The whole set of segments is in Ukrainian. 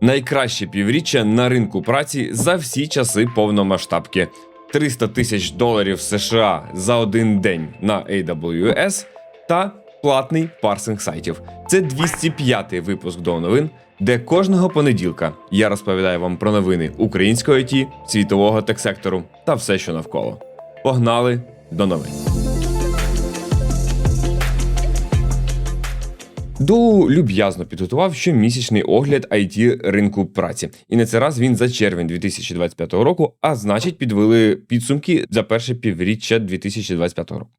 Найкраще півріччя на ринку праці за всі часи повномасштабки. 300 тисяч доларів США за один день на AWS та платний парсинг сайтів. Це 205-й випуск до новин, де кожного понеділка я розповідаю вам про новини українського IT, світового тек-сектору та все, що навколо. Погнали до новин. Доу люб'язно підготував щомісячний огляд IT ринку праці, і на цей раз він за червень 2025 року, а значить, підвели підсумки за перше півріччя 2025 року.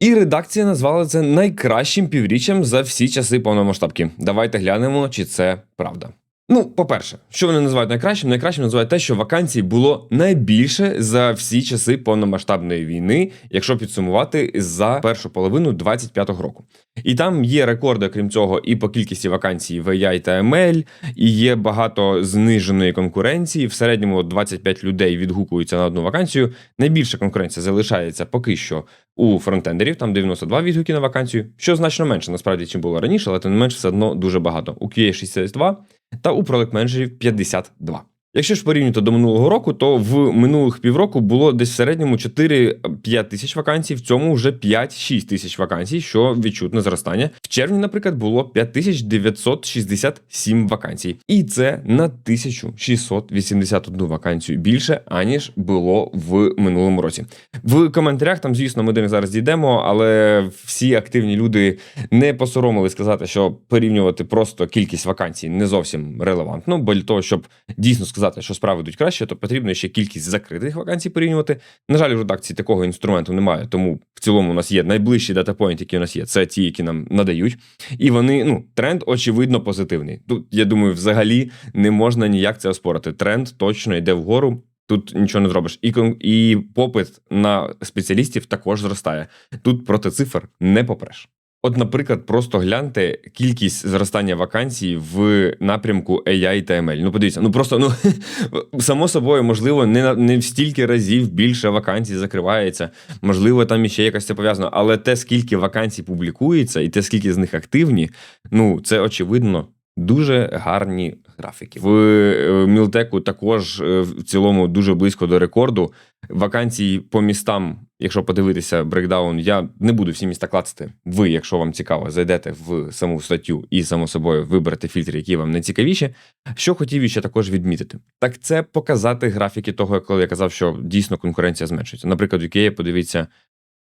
І редакція назвала це найкращим півріччям за всі часи повномасштабки. Давайте глянемо, чи це правда. Ну, по-перше, що вони називають найкращим? Найкращим називають те, що вакансій було найбільше за всі часи повномасштабної війни, якщо підсумувати за першу половину 25-го року. І там є рекорди, крім цього, і по кількості вакансій в AI та ML, і є багато зниженої конкуренції. В середньому 25 людей відгукуються на одну вакансію. Найбільша конкуренція залишається поки що у фронтендерів, там 92 відгуки на вакансію, що значно менше насправді, чим було раніше, але тим не менше все одно дуже багато. У QA 62 та у продакт менеджерів 52. Якщо ж порівняти до минулого року, то в минулих півроку було десь в середньому 4-5 тисяч вакансій, в цьому вже 5-6 тисяч вакансій, що відчутне зростання. В червні, наприклад, було 5967 вакансій, і це на 1681 вакансію більше, аніж було в минулому році. В коментарях там, звісно, ми до них зараз дійдемо, але всі активні люди не посоромили сказати, що порівнювати просто кількість вакансій не зовсім релевантно, бо для того, щоб дійсно сказати, що справи йдуть краще, то потрібно ще кількість закритих вакансій порівнювати. На жаль, в редакції такого інструменту немає, тому в цілому у нас є найближчі датапойнти, які у нас є. Це ті, які нам надають. І вони, ну, тренд очевидно позитивний. Тут я думаю, взагалі не можна ніяк це оспорити. Тренд точно йде вгору. Тут нічого не зробиш, і і попит на спеціалістів також зростає. Тут проти цифр не попреш. От, наприклад, просто гляньте кількість зростання вакансій в напрямку AI та ML. Ну, подивіться, ну просто ну само собою, можливо, не на не в стільки разів більше вакансій закривається. Можливо, там іще якось це пов'язано. Але те, скільки вакансій публікується, і те, скільки з них активні, ну це очевидно. Дуже гарні графіки. В е, Мілтеку також е, в цілому дуже близько до рекорду. Вакансій по містам, якщо подивитися брейкдаун, я не буду всі міста клацати. Ви, якщо вам цікаво, зайдете в саму статтю і, само собою, виберете фільтри, які вам не цікавіші. Що хотів ще також відмітити, так це показати графіки того, коли я казав, що дійсно конкуренція зменшується. Наприклад, в UK, подивіться,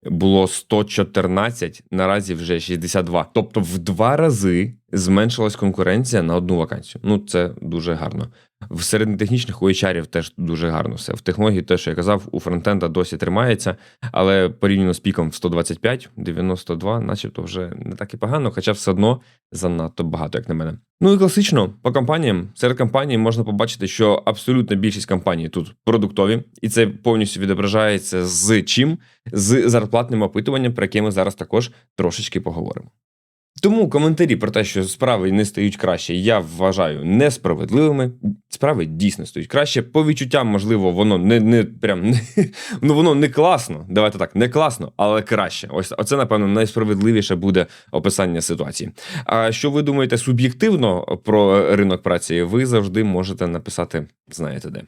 було 114, наразі вже 62. Тобто в два рази зменшилась конкуренція на одну вакансію. Ну, це дуже гарно. В середньотехнічних HR теж дуже гарно все. В технології, те, що я казав, у фронтенда досі тримається, але порівняно з піком в 125, 92, начебто вже не так і погано, хоча все одно занадто багато, як на мене. Ну і класично, по компаніям. Серед компаній можна побачити, що абсолютна більшість компаній тут продуктові, і це повністю відображається з чим? З зарплатним опитуванням, про яке ми зараз також трошечки поговоримо. Тому коментарі про те, що справи не стають краще, я вважаю несправедливими. Справи дійсно стають краще. По відчуттям, можливо, воно не, не прям не, ну воно не класно. Давайте так, не класно, але краще. Ось оце, напевно, найсправедливіше буде описання ситуації. А що ви думаєте суб'єктивно про ринок праці? Ви завжди можете написати, знаєте де.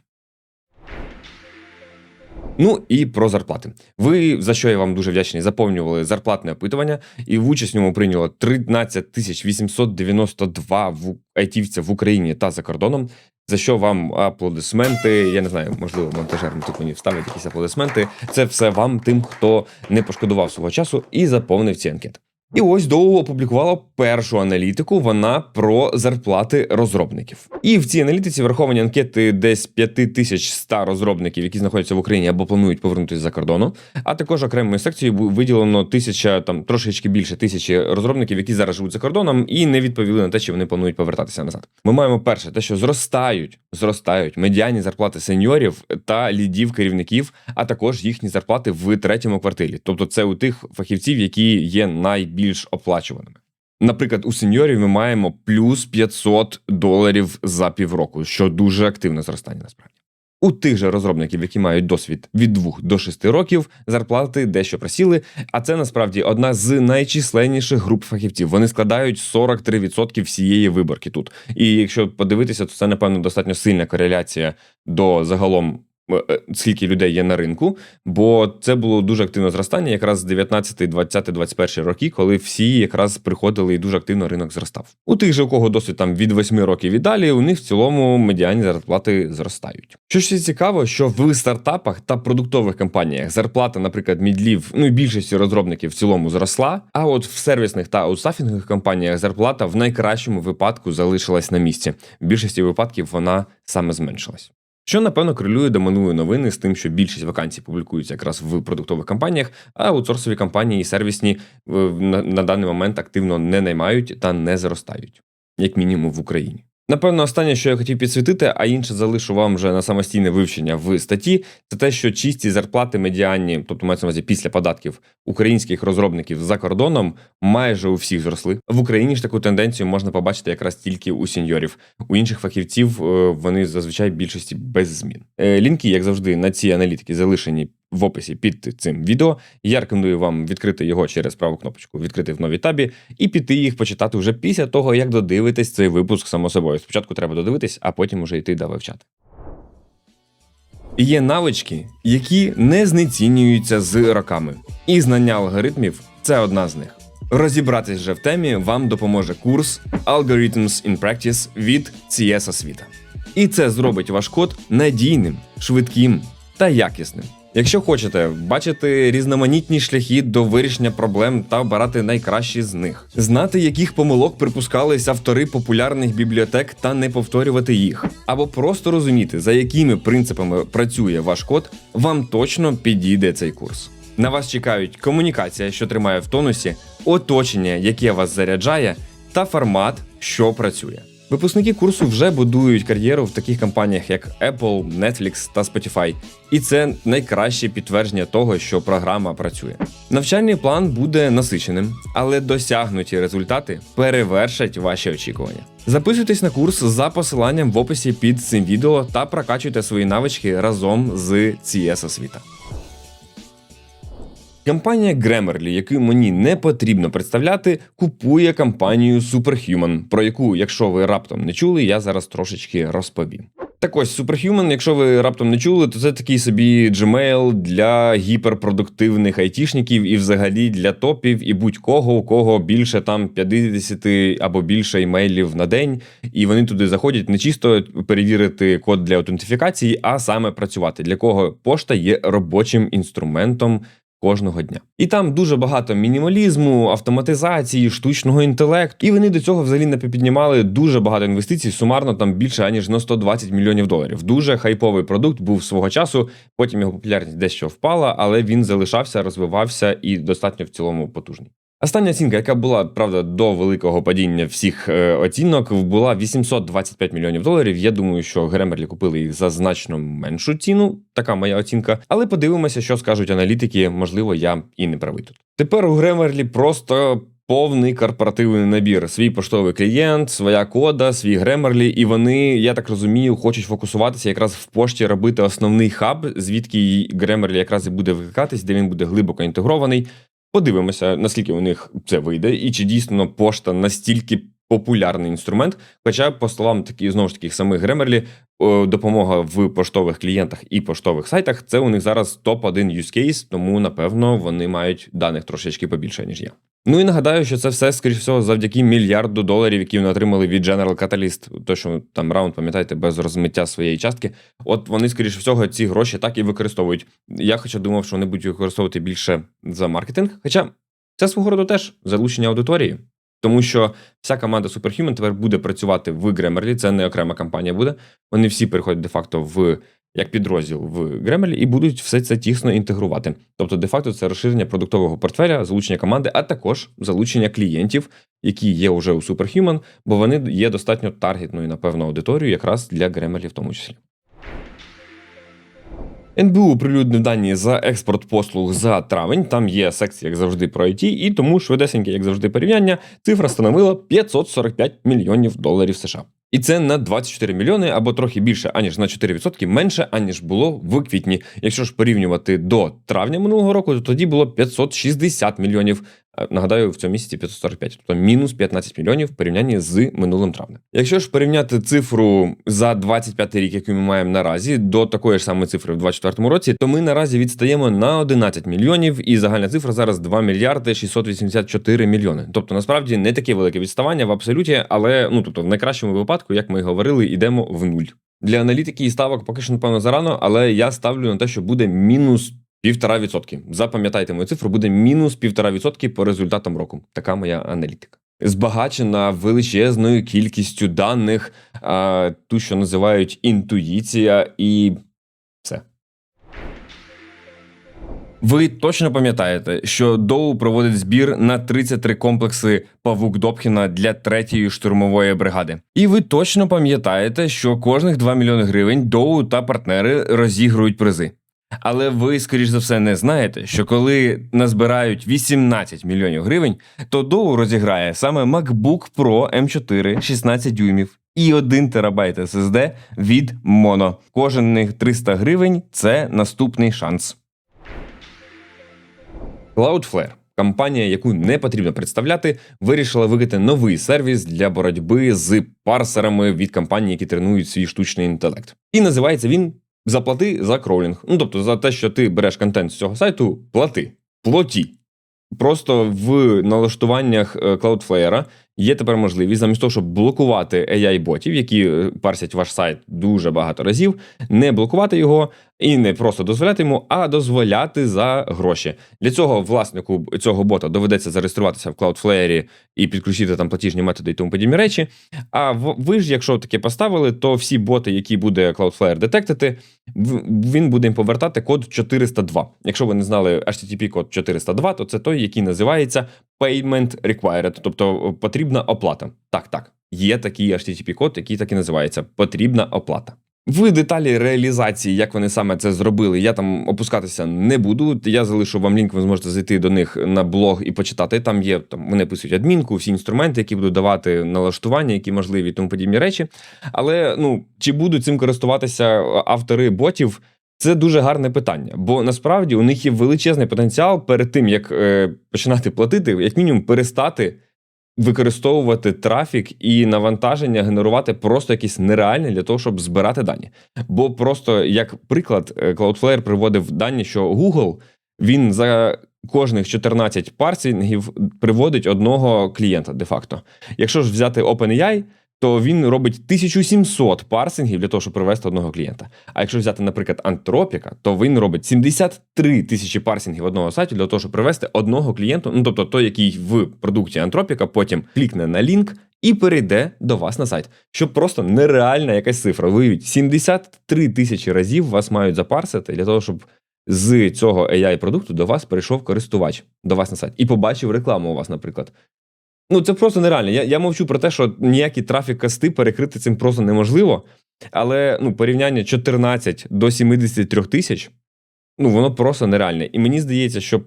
Ну і про зарплати. Ви за що я вам дуже вдячний, заповнювали зарплатне опитування, і в участь в ньому прийняло 13 тисяч 892 в айтівця в Україні та за кордоном. За що вам аплодисменти? Я не знаю, можливо, монтажер тут мені вставить якісь аплодисменти. Це все вам, тим, хто не пошкодував свого часу і заповнив ці анкети. І ось Доу опублікувала першу аналітику. Вона про зарплати розробників. І в цій аналітиці враховані анкети десь 5100 розробників, які знаходяться в Україні або планують повернутися за кордону. А також окремою секцією виділено тисяча там трошечки більше тисячі розробників, які зараз живуть за кордоном і не відповіли на те, чи вони планують повертатися назад. Ми маємо перше, те, що зростають, зростають медіані зарплати сеньорів та лідів керівників, а також їхні зарплати в третьому квартирі. Тобто, це у тих фахівців, які є найбільш оплачуваними. Наприклад, у сеньорів ми маємо плюс 500 доларів за півроку, що дуже активне зростання насправді. У тих же розробників, які мають досвід від 2 до 6 років, зарплати дещо просіли. А це насправді одна з найчисленніших груп фахівців. Вони складають 43% всієї виборки тут. І якщо подивитися, то це напевно достатньо сильна кореляція до загалом. Е, е, Скільки людей є на ринку, бо це було дуже активне зростання, якраз з 19, 20, 21 роки, коли всі якраз приходили і дуже активно ринок зростав. У тих же, у кого досвід там від 8 років і далі, у них в цілому медіані зарплати зростають. Що ще цікаво, що в стартапах та продуктових компаніях зарплата, наприклад, мідлів, ну і більшості розробників в цілому зросла. А от в сервісних та аутстафінгових компаніях зарплата в найкращому випадку залишилась на місці. В більшості випадків вона саме зменшилась. Що напевно крилює до минулої новини з тим, що більшість вакансій публікуються якраз в продуктових компаніях, а аутсорсові компанії і сервісні е, на, на даний момент активно не наймають та не зростають, як мінімум в Україні. Напевно, останнє, що я хотів підсвітити, а інше залишу вам вже на самостійне вивчення в статті, це те, що чисті зарплати медіанні, тобто мається на увазі після податків українських розробників за кордоном, майже у всіх зросли. В Україні ж таку тенденцію можна побачити якраз тільки у сеньорів. У інших фахівців е, вони зазвичай більшості без змін. Е, Лінки, як завжди, на ці аналітики залишені в описі під цим відео. Я рекомендую вам відкрити його через праву кнопочку, відкрити в новій табі, і піти їх почитати вже після того, як додивитесь цей випуск само собою. Спочатку треба додивитись, а потім уже йти да вивчати. Є навички, які не знецінюються з роками, і знання алгоритмів це одна з них. Розібратись вже в темі вам допоможе курс Algorithms in Practice від CS освіта. І це зробить ваш код надійним, швидким та якісним. Якщо хочете бачити різноманітні шляхи до вирішення проблем та обирати найкращі з них, знати, яких помилок припускались автори популярних бібліотек та не повторювати їх, або просто розуміти, за якими принципами працює ваш код, вам точно підійде цей курс. На вас чекають комунікація, що тримає в тонусі, оточення, яке вас заряджає, та формат, що працює. Випускники курсу вже будують кар'єру в таких компаніях, як Apple, Netflix та Spotify, і це найкраще підтвердження того, що програма працює. Навчальний план буде насиченим, але досягнуті результати перевершать ваші очікування. Записуйтесь на курс за посиланням в описі під цим відео та прокачуйте свої навички разом з CS освіта. Компанія Grammarly, яку мені не потрібно представляти, купує компанію Superhuman, про яку, якщо ви раптом не чули, я зараз трошечки розповім. Так ось Superhuman, якщо ви раптом не чули, то це такий собі Gmail для гіперпродуктивних айтішників і взагалі для топів і будь-кого, у кого більше там 50 або більше імейлів на день, і вони туди заходять не чисто перевірити код для аутентифікації, а саме працювати, для кого пошта є робочим інструментом кожного дня. І там дуже багато мінімалізму, автоматизації, штучного інтелекту. І вони до цього взагалі не піднімали дуже багато інвестицій, сумарно там більше аніж на 120 мільйонів доларів. Дуже хайповий продукт був свого часу. Потім його популярність дещо впала, але він залишався, розвивався і достатньо в цілому потужний. Остання оцінка, яка була правда до великого падіння всіх е, оцінок, була 825 мільйонів доларів. Я думаю, що Гремерлі купили їх за значно меншу ціну. Така моя оцінка. Але подивимося, що скажуть аналітики. Можливо, я і не правий тут. Тепер у Гремерлі просто. Повний корпоративний набір, свій поштовий клієнт, своя кода, свій гремерлі, і вони, я так розумію, хочуть фокусуватися якраз в пошті, робити основний хаб, звідки гремерлі якраз і буде викликатись, де він буде глибоко інтегрований. Подивимося, наскільки у них це вийде, і чи дійсно пошта настільки популярний інструмент. Хоча, по словам такі знову ж таких самих Гремерлі, допомога в поштових клієнтах і поштових сайтах це у них зараз топ-1 use case, тому напевно вони мають даних трошечки побільше, ніж я. Ну і нагадаю, що це все, скоріш всього, завдяки мільярду доларів, які вони отримали від General Catalyst, то що там раунд, пам'ятаєте, без розмиття своєї частки. От вони, скоріш всього, ці гроші так і використовують. Я хоча думав, що вони будуть використовувати більше за маркетинг. Хоча це свого роду теж залучення аудиторії. Тому що вся команда Superhuman тепер буде працювати в Grammarly, це не окрема компанія буде. Вони всі переходять де-факто в як підрозділ в Grammarly і будуть все це тісно інтегрувати. Тобто, де-факто, це розширення продуктового портфеля, залучення команди, а також залучення клієнтів, які є вже у Superhuman, бо вони є достатньо таргетною, напевно, аудиторією якраз для Grammarly в тому числі. НБУ оприлюднив дані за експорт послуг за травень. Там є секція, як завжди, про IT, і тому швидесеньке, як завжди, порівняння. Цифра становила 545 мільйонів доларів США. І це на 24 мільйони або трохи більше, аніж на 4% менше, аніж було в квітні. Якщо ж порівнювати до травня минулого року, то тоді було 560 мільйонів. Е, Нагадаю, в цьому місяці 545, тобто мінус 15 мільйонів в порівнянні з минулим травнем. Якщо ж порівняти цифру за 25 рік, яку ми маємо наразі, до такої ж самої цифри в 24 році, то ми наразі відстаємо на 11 мільйонів, і загальна цифра зараз 2 мільярди 684 мільйони. Тобто, насправді не таке велике відставання в абсолюті, але ну тобто, в найкращому випадку, як ми і говорили, йдемо в нуль. Для аналітики і ставок поки що напевно зарано, але я ставлю на те, що буде мінус. Півтора відсотки. Запам'ятайте мою цифру, буде мінус півтора відсотки по результатам року. Така моя аналітика. Збагачена величезною кількістю даних, ту, що називають інтуїція, і Ви точно пам'ятаєте, що Доу проводить збір на 33 комплекси Павук Добкіна для третьої штурмової бригади. І ви точно пам'ятаєте, що кожних 2 мільйони гривень Доу та партнери розігрують призи. Але ви, скоріш за все, не знаєте, що коли назбирають 18 мільйонів гривень, то Доу розіграє саме MacBook Pro M4 16 дюймів і 1 терабайт SSD від Mono. Кожних 300 гривень це наступний шанс. Cloudflare, компанія, яку не потрібно представляти, вирішила викати новий сервіс для боротьби з парсерами від компаній, які тренують свій штучний інтелект. І називається він Заплати за кроулінг. Ну тобто за те, що ти береш контент з цього сайту, плати. Плоті. Просто в налаштуваннях е, Cloudflare є тепер можливість, замість того, щоб блокувати AI-ботів, які е, парсять ваш сайт дуже багато разів, не блокувати його і не просто дозволяти йому, а дозволяти за гроші. Для цього власнику цього бота доведеться зареєструватися в Cloudflare і підключити там платіжні методи і тому подібні речі. А ви ж, якщо таке поставили, то всі боти, які буде Cloudflare детектити, він буде їм повертати код 402. Якщо ви не знали HTTP код 402, то це той, який називається Payment Required, тобто потрібна оплата. Так, так, є такий HTTP код, який так і називається потрібна оплата. В деталі реалізації, як вони саме це зробили, я там опускатися не буду. Я залишу вам лінк, ви зможете зайти до них на блог і почитати. Там є там вони пишуть адмінку, всі інструменти, які будуть давати налаштування, які можливі тому подібні речі. Але ну чи будуть цим користуватися автори ботів? Це дуже гарне питання, бо насправді у них є величезний потенціал перед тим, як е, починати платити, як мінімум перестати використовувати трафік і навантаження, генерувати просто якісь нереальні для того, щоб збирати дані. Бо просто як приклад, е, Cloudflare приводив дані, що Google він за кожних 14 парсінгів приводить одного клієнта де-факто. Якщо ж взяти OpenAI, то він робить 1700 парсингів для того, щоб привести одного клієнта. А якщо взяти, наприклад, Антропіка, то він робить 73 тисячі парсингів одного сайту для того, щоб привести одного клієнта, ну тобто той, який в продукті Антропіка потім клікне на лінк і перейде до вас на сайт. Що просто нереальна якась цифра. Виявіть, 73 тисячі разів вас мають запарсити для того, щоб з цього AI-продукту до вас прийшов користувач до вас на сайт і побачив рекламу у вас, наприклад. Ну, це просто нереально. Я, я мовчу про те, що ніякі трафік касти перекрити цим просто неможливо. Але ну, порівняння 14 до 73 тисяч, ну воно просто нереальне. І мені здається, що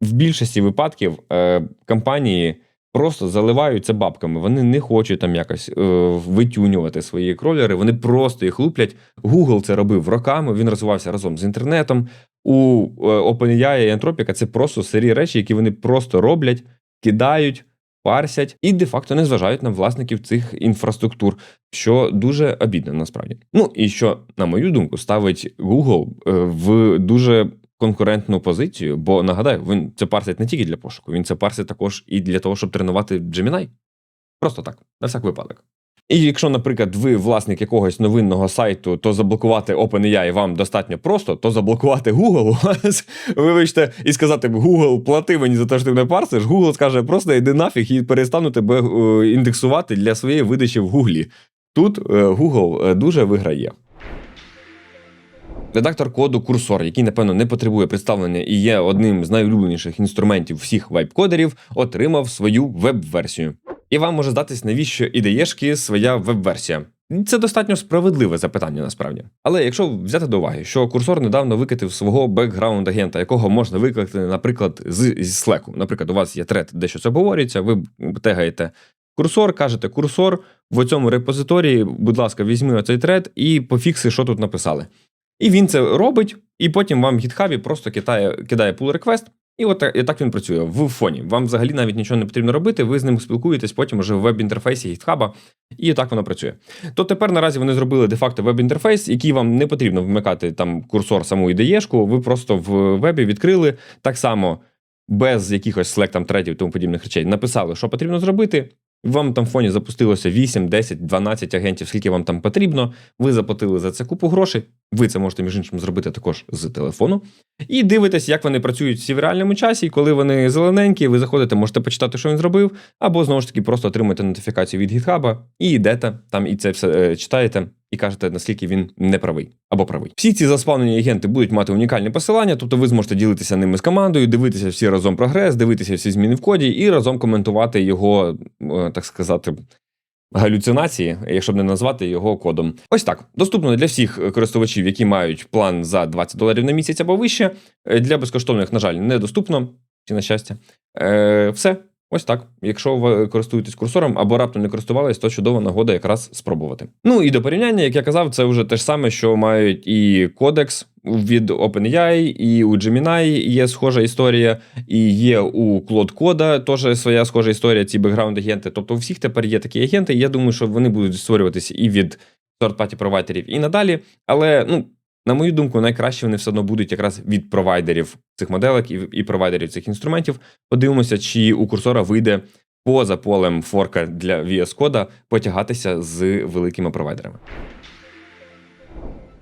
в більшості випадків е, компанії просто заливають це бабками. Вони не хочуть там якось е, витюнювати свої кролери, вони просто їх луплять. Google це робив роками, він розвивався разом з інтернетом. У е, OpenAI і Anthropic це просто сирі речі, які вони просто роблять, кидають парсять і де-факто не зважають на власників цих інфраструктур, що дуже обідно насправді. Ну і що, на мою думку, ставить Google е, в дуже конкурентну позицію, бо нагадаю, він це парсить не тільки для пошуку, він це парсить також і для того, щоб тренувати Gemini. Просто так, на всяк випадок. І якщо, наприклад, ви власник якогось новинного сайту, то заблокувати OpenAI вам достатньо просто, то заблокувати Google вибачте, і сказати Google, плати мені за те, що ти мене парсиш, Google скаже, просто йди нафіг і перестану тебе е, індексувати для своєї видачі в Гуглі. Тут е, Google е, дуже виграє. Редактор коду курсор, який, напевно, не потребує представлення і є одним з найулюбленіших інструментів всіх вайп-кодерів, отримав свою веб-версію. І вам може здатись, навіщо ідеєшки своя веб-версія. Це достатньо справедливе запитання насправді. Але якщо взяти до уваги, що курсор недавно викатив свого бекграунд агента, якого можна викликати, наприклад, з, з Slack. Наприклад, у вас є трет, де щось обговорюється, ви тегаєте курсор, кажете курсор в цьому репозиторії, будь ласка, візьми оцей тред і пофікси, що тут написали. І він це робить, і потім вам в гітхабі просто кидає, кидає pull request, і от і так він працює в фоні. Вам взагалі навіть нічого не потрібно робити, ви з ним спілкуєтесь потім вже в веб-інтерфейсі гітхаба, і так воно працює. То тепер наразі вони зробили де-факто веб-інтерфейс, який вам не потрібно вмикати там курсор саму ідеєшку, ви просто в вебі відкрили так само без якихось Slack там тредів тому подібних речей. Написали, що потрібно зробити. Вам там в фоні запустилося 8, 10, 12 агентів, скільки вам там потрібно. Ви заплатили за це купу грошей. Ви це можете між іншим зробити також з телефону. І дивитесь, як вони працюють всі в реальному часі. І коли вони зелененькі, ви заходите, можете почитати, що він зробив, або знову ж таки просто отримуєте нотифікацію від GitHub і йдете там і це все е, читаєте. І кажете, наскільки він не правий або правий. Всі ці заспавнені агенти будуть мати унікальні посилання, тобто ви зможете ділитися ними з командою, дивитися всі разом прогрес, дивитися всі зміни в коді і разом коментувати його, е, так сказати, галюцинації, якщо б не назвати його кодом. Ось так. Доступно для всіх користувачів, які мають план за 20 доларів на місяць або вище. Е, Для безкоштовних, на жаль, недоступно, чи на щастя. Е, все. Ось так. Якщо ви користуєтесь курсором або раптом не користувались, то чудова нагода якраз спробувати. Ну і до порівняння, як я казав, це вже те ж саме, що мають і кодекс від OpenAI, і у Gemini є схожа історія, і є у Claude Code теж своя схожа історія, ці бекграунд-агенти. Тобто у всіх тепер є такі агенти. Я думаю, що вони будуть створюватися і від third-party провайдерів, і надалі. Але ну. На мою думку, найкраще вони все одно будуть якраз від провайдерів цих моделек і, і провайдерів цих інструментів. Подивимося, чи у курсора вийде поза полем форка для VS Code потягатися з великими провайдерами.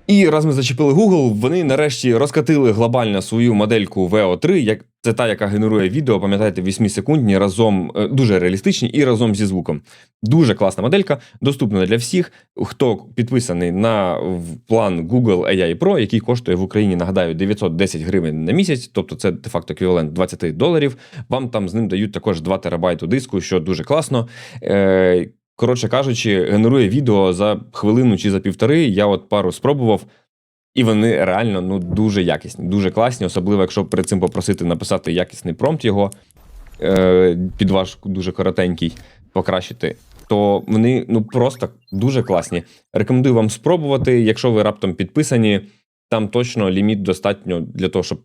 І раз ми зачепили Google, вони нарешті розкатили глобально свою модельку VO3, як це та, яка генерує відео, пам'ятаєте, 8-секундні, разом е, дуже реалістичні і разом зі звуком. Дуже класна моделька, доступна для всіх. Хто підписаний на план Google AI Pro, який коштує в Україні, нагадаю, 910 гривень на місяць, тобто це де-факто еквівалент 20 доларів. Вам там з ним дають також 2 терабайту диску, що дуже класно. Коротше кажучи, генерує відео за хвилину чи за півтори. Я от пару спробував, і вони реально ну дуже якісні, дуже класні, особливо якщо перед цим попросити написати якісний промпт його е, під ваш дуже коротенький, покращити. То вони ну просто дуже класні. Рекомендую вам спробувати. Якщо ви раптом підписані, там точно ліміт достатньо для того, щоб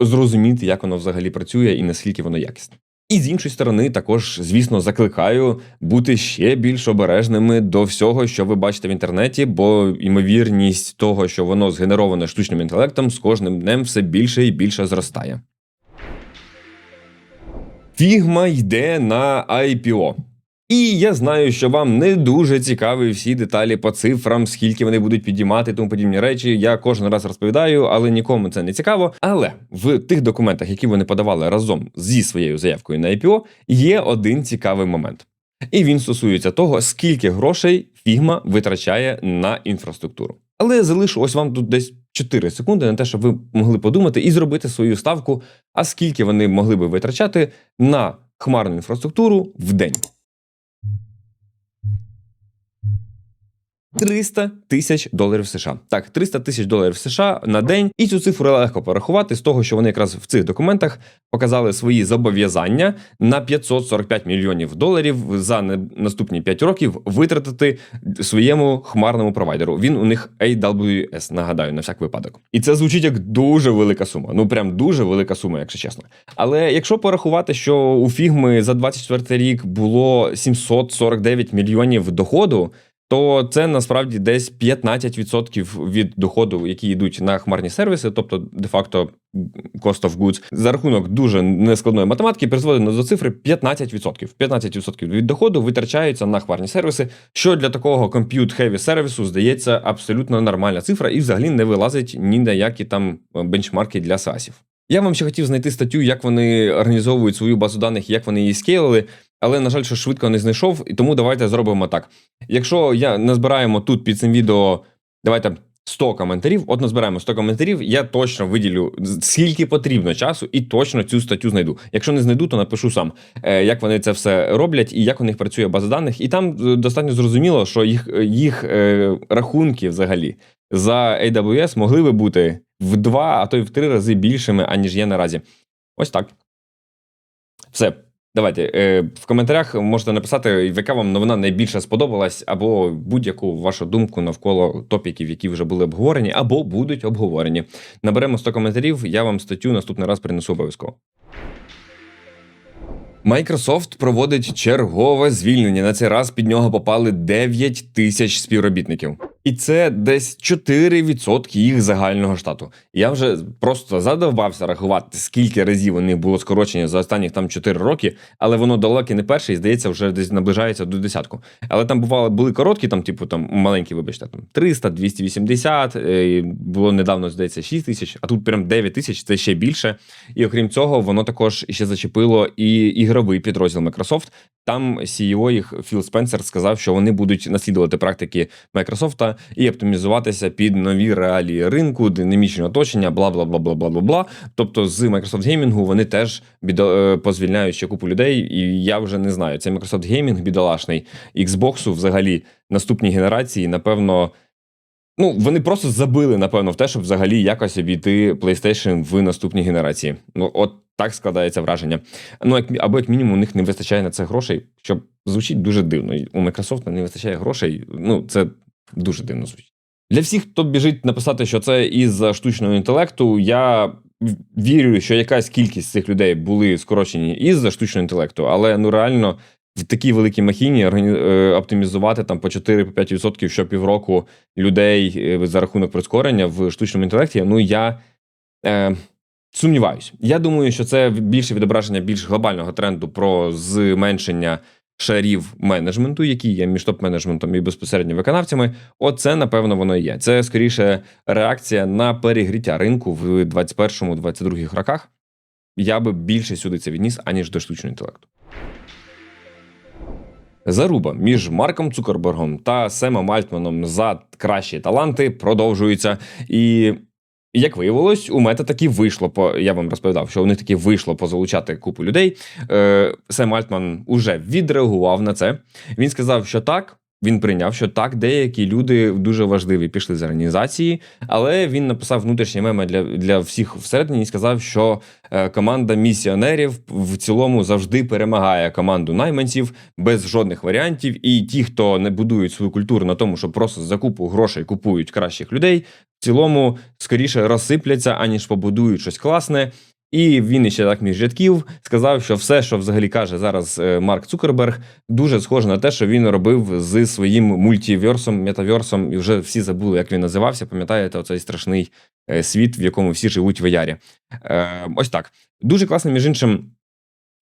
зрозуміти, як воно взагалі працює і наскільки воно якісне. І з іншої сторони, також, звісно, закликаю бути ще більш обережними до всього, що ви бачите в інтернеті, бо ймовірність того, що воно згенероване штучним інтелектом, з кожним днем все більше і більше зростає. Фігма йде на IPO. І я знаю, що вам не дуже цікаві всі деталі по цифрам, скільки вони будуть підіймати, тому подібні речі. Я кожен раз розповідаю, але нікому це не цікаво. Але в тих документах, які вони подавали разом зі своєю заявкою на IPO, є один цікавий момент. І він стосується того, скільки грошей фігма витрачає на інфраструктуру. Але залишу ось вам тут десь 4 секунди на те, щоб ви могли подумати і зробити свою ставку, а скільки вони могли би витрачати на хмарну інфраструктуру в день. 300 тисяч доларів США. Так, 300 тисяч доларів США на день, і цю цифру легко порахувати з того, що вони якраз в цих документах показали свої зобов'язання на 545 мільйонів доларів за наступні 5 років витратити своєму хмарному провайдеру. Він у них AWS, нагадаю, на всяк випадок. І це звучить як дуже велика сума. Ну прям дуже велика сума, якщо чесно. Але якщо порахувати, що у фігми за 24 рік було 749 мільйонів доходу. То це насправді десь 15% від доходу, які йдуть на хмарні сервіси, тобто де-факто cost of goods, за рахунок дуже нескладної математики призводить до цифри 15%. 15% від доходу витрачаються на хмарні сервіси, що для такого compute heavy сервісу здається абсолютно нормальна цифра і взагалі не вилазить ні на які там бенчмарки для SaaS. Я вам ще хотів знайти статтю, як вони організовують свою базу даних, як вони її скейлили, але, на жаль, що швидко не знайшов, і тому давайте зробимо так. Якщо я назбираємо тут під цим відео, давайте 100 коментарів, от назбираємо 100 коментарів, я точно виділю скільки потрібно часу і точно цю статтю знайду. Якщо не знайду, то напишу сам, е, як вони це все роблять і як у них працює база даних. І там е, достатньо зрозуміло, що їх, їх е, рахунки взагалі за AWS могли би бути в два, а то й в три рази більшими, аніж є наразі. Ось так. Все. Давайте е, в коментарях можете написати, яка вам новина найбільше сподобалась, або будь-яку вашу думку навколо топіків, які вже були обговорені, або будуть обговорені. Наберемо 100 коментарів. Я вам статтю наступний раз принесу обов'язково. Microsoft проводить чергове звільнення. На цей раз під нього попали 9 тисяч співробітників. І це десь 4% їх загального штату. Я вже просто задовбався рахувати, скільки разів у них було скорочення за останніх там 4 роки, але воно далеко не перше і здається, вже десь наближається до десятку. Але там бувало були короткі, там, типу, там маленькі, вибачте, там 300, 280, е, було недавно, здається, 6 тисяч, а тут прям 9 тисяч, це ще більше. І окрім цього, воно також ще зачепило і ігровий підрозділ Microsoft. Там CEO їх Філ Спенсер сказав, що вони будуть наслідувати практики Microsoft і оптимізуватися під нові реалії ринку, динамічне оточення, бла бла бла бла бла бла бла. Тобто з Microsoft Gaming вони теж біда- е, позвільняють ще купу людей, і я вже не знаю. Це Microsoft Gaming бідолашний Xbox взагалі наступній генерації, напевно. Ну, вони просто забили, напевно, в те, щоб взагалі якось обійти PlayStation в наступній генерації. Ну, от так складається враження. Ну, як, або як мінімум, у них не вистачає на це грошей, що звучить дуже дивно. У Microsoft не вистачає грошей. Ну, це дуже дивно звучить. Для всіх, хто біжить написати, що це із-за штучного інтелекту, я вірю, що якась кількість цих людей були скорочені із-за штучного інтелекту, але ну реально в такій великій махіні е, оптимізувати там по 4-5% щопівроку людей е, за рахунок прискорення в штучному інтелекті. Ну я е, сумніваюсь. Я думаю, що це більше відображення більш глобального тренду про зменшення шарів менеджменту, які є між топ-менеджментом і безпосередньо виконавцями. Оце, напевно, воно і є. Це скоріше реакція на перегріття ринку в 21-22 роках. Я би більше сюди це відніс, аніж до штучного інтелекту. Заруба між Марком Цукербергом та Семом Альтманом за кращі таланти продовжується. І як виявилось, у мета таки вийшло по. Я вам розповідав, що у них таки вийшло позалучати купу людей. Е, Сем Альтман уже відреагував на це. Він сказав, що так. Він прийняв, що так, деякі люди дуже важливі пішли з організації, але він написав внутрішні меми для для всіх всередині і сказав, що е, команда місіонерів в цілому завжди перемагає команду найманців без жодних варіантів. І ті, хто не будують свою культуру на тому, що просто за купу грошей купують кращих людей, цілому скоріше розсипляться, аніж побудують щось класне. І він іще так між рядків сказав, що все, що взагалі каже зараз е, Марк Цукерберг, дуже схоже на те, що він робив з своїм мультіверсом, метаверсом, і вже всі забули, як він називався. Пам'ятаєте, оцей страшний е, світ, в якому всі живуть в ярі. Е, Ось так. Дуже класно, між іншим.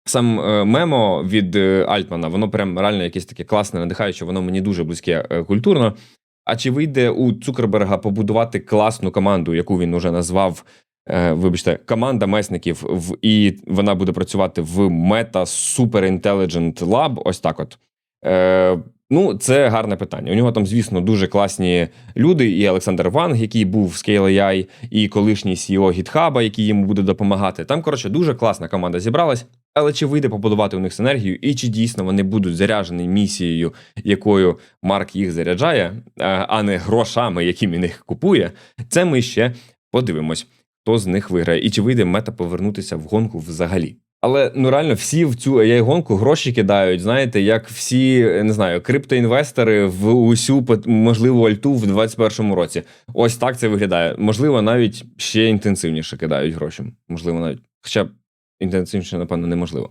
Сам е, мемо від Альтмана, воно прям реально якесь таке класне, надихаюче, воно мені дуже близьке культурно. А чи вийде у Цукерберга побудувати класну команду, яку він уже назвав Е, вибачте, команда месників в і вона буде працювати в Meta Super Intelligent Lab. Ось так. От Е, ну, це гарне питання. У нього там, звісно, дуже класні люди. І Олександр Ванг, який був в Scale AI, і колишній CEO GitHub, який йому буде допомагати. Там, коротше, дуже класна команда зібралась. Але чи вийде побудувати у них синергію, і чи дійсно вони будуть заряджені місією, якою Марк їх заряджає, е, а не грошами, які він їх купує, це ми ще подивимось хто з них виграє, і чи вийде мета повернутися в гонку взагалі. Але ну реально всі в цю ai гонку гроші кидають. Знаєте, як всі не знаю, криптоінвестори в усю можливу альту в 2021 році. Ось так це виглядає. Можливо, навіть ще інтенсивніше кидають гроші. Можливо, навіть, хоча інтенсивніше, напевно, неможливо.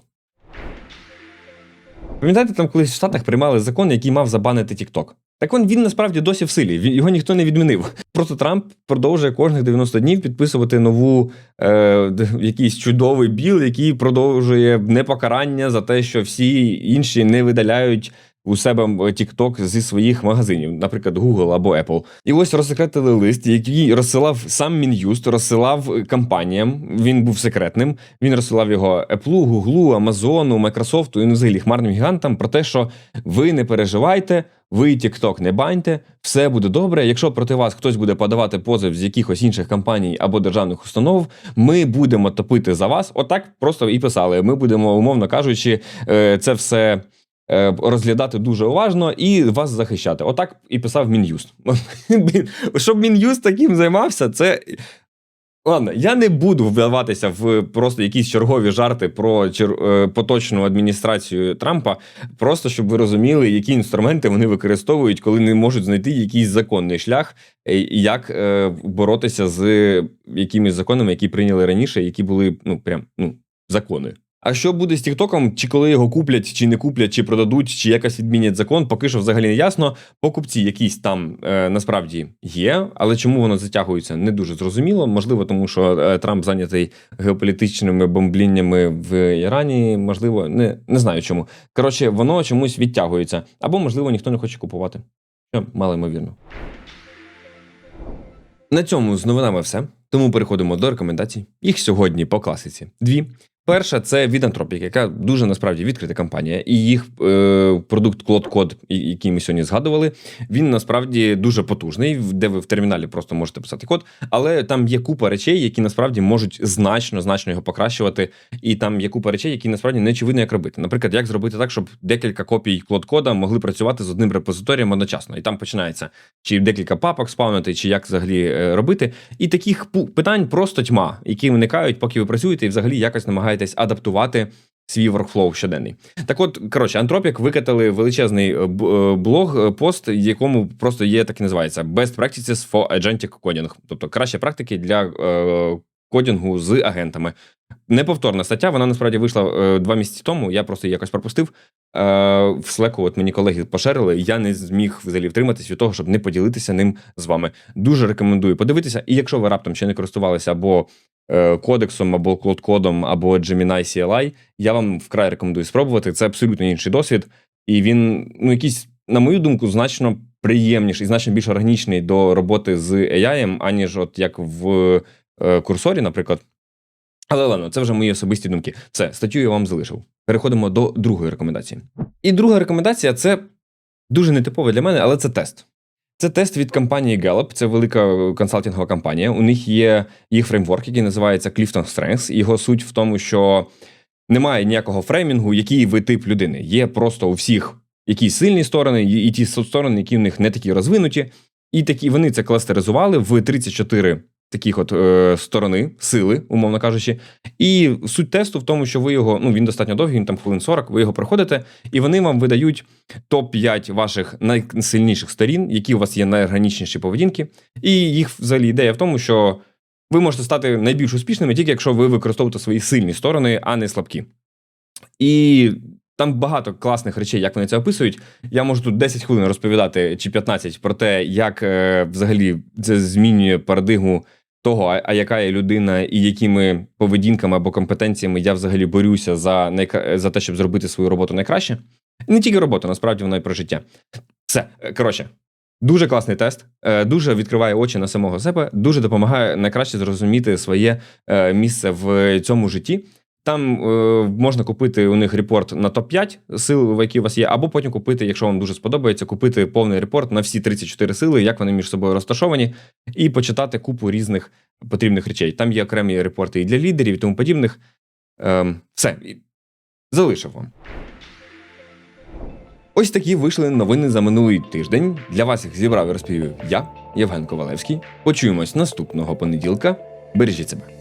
Пам'ятаєте, там колись в Штатах приймали закон, який мав забанити TikTok? Так він, він насправді досі в силі. Його ніхто не відмінив. Просто Трамп продовжує кожних 90 днів підписувати нову е, якийсь чудовий біл, який продовжує непокарання за те, що всі інші не видаляють у себе TikTok зі своїх магазинів, наприклад, Google або Apple. І ось розсекретили лист, який розсилав сам Мін'юст, розсилав компаніям. Він був секретним. Він розсилав його Apple, Google, Amazon, Microsoft і ну, взагалі хмарним гігантам про те, що ви не переживайте. Ви TikTok не баньте, все буде добре. Якщо проти вас хтось буде подавати позов з якихось інших компаній або державних установ, ми будемо топити за вас. Отак просто і писали. Ми будемо, умовно кажучи, е, це все е, розглядати дуже уважно і вас захищати. Отак і писав Мін'юст. Щоб Мін'юст таким займався, це Ладно, я не буду вдаватися в просто якісь чергові жарти про чер- е, поточну адміністрацію Трампа, просто щоб ви розуміли, які інструменти вони використовують, коли не можуть знайти якийсь законний шлях, е, як е, боротися з якимись законами, які прийняли раніше, які були ну прям ну закони. А що буде з Тіктоком, чи коли його куплять, чи не куплять, чи продадуть, чи якось відмінять закон, поки що взагалі не ясно. Покупці якісь там е, насправді є, але чому воно затягується, не дуже зрозуміло. Можливо, тому що е, Трамп зайнятий геополітичними бомбліннями в Ірані. Можливо, не, не знаю чому. Коротше, воно чомусь відтягується, або можливо ніхто не хоче купувати. Що мало ймовірно. На цьому з новинами все. Тому переходимо до рекомендацій. Їх сьогодні по класиці. Дві. Перша це від Anthropic, яка дуже насправді відкрита компанія, і їх е, продукт і- який ми сьогодні згадували, він насправді дуже потужний, де ви в терміналі просто можете писати код, але там є купа речей, які насправді можуть значно значно його покращувати. І там є купа речей, які насправді не очевидно, як робити. Наприклад, як зробити так, щоб декілька копій Cloud кода могли працювати з одним репозиторієм одночасно. І там починається чи декілька папок спавнити, чи як взагалі е, робити. І таких питань просто тьма, які виникають, поки ви працюєте, і взагалі якось намагаєтесь адаптувати свій workflow щоденний. Так от, коротше, Anthropic викатали величезний е, е, блог, е, пост, в якому просто є так і називається Best Practices for Agentic Coding, тобто кращі практики для кодінгу з агентами. Неповторна стаття, вона насправді вийшла е, два місяці тому. Я просто її якось пропустив. Е, в Slack от мені колеги пошерили. Я не зміг взагалі втриматись від того, щоб не поділитися ним з вами. Дуже рекомендую подивитися. І якщо ви раптом ще не користувалися або е, кодексом, або клод-кодом, або Gemini CLI, я вам вкрай рекомендую спробувати. Це абсолютно інший досвід, і він, ну, якийсь, на мою думку, значно приємніший, і значно більш органічний до роботи з AI, аніж от як в курсорі, наприклад. Але ладно, це вже мої особисті думки. Все, статтю я вам залишив. Переходимо до другої рекомендації. І друга рекомендація це дуже нетипове для мене, але це тест. Це тест від компанії Gallup, це велика консалтингова компанія. У них є їх фреймворк, який називається Clifton Strengths. Його суть в тому, що немає ніякого фреймінгу, який ви тип людини. Є просто у всіх якісь сильні сторони, і ті сторони, які в них не такі розвинуті. І такі вони це кластеризували в 34 таких от е, сторони, сили, умовно кажучи. І суть тесту в тому, що ви його, ну він достатньо довгий, він там хвилин 40, ви його проходите, і вони вам видають топ-5 ваших найсильніших сторін, які у вас є найорганічніші поведінки. І їх взагалі ідея в тому, що ви можете стати найбільш успішними, тільки якщо ви використовуєте свої сильні сторони, а не слабкі. І там багато класних речей, як вони це описують. Я можу тут 10 хвилин розповідати чи 15 про те, як е, взагалі це змінює парадигму того, а, яка я людина, і якими поведінками або компетенціями я взагалі борюся за, найка- за те, щоб зробити свою роботу найкраще. Не тільки роботу, насправді воно і про життя. Все, е, коротше. Дуже класний тест, е, дуже відкриває очі на самого себе, дуже допомагає найкраще зрозуміти своє е, місце в цьому житті. Там е, можна купити у них репорт на топ-5 сил, в які у вас є, або потім купити, якщо вам дуже сподобається, купити повний репорт на всі 34 сили, як вони між собою розташовані, і почитати купу різних потрібних речей. Там є окремі репорти і для лідерів, і тому подібних. Ем, все, залишив вам. Ось такі вийшли новини за минулий тиждень. Для вас їх зібрав і розповів я, Євген Ковалевський. Почуємось наступного понеділка. Бережіть себе.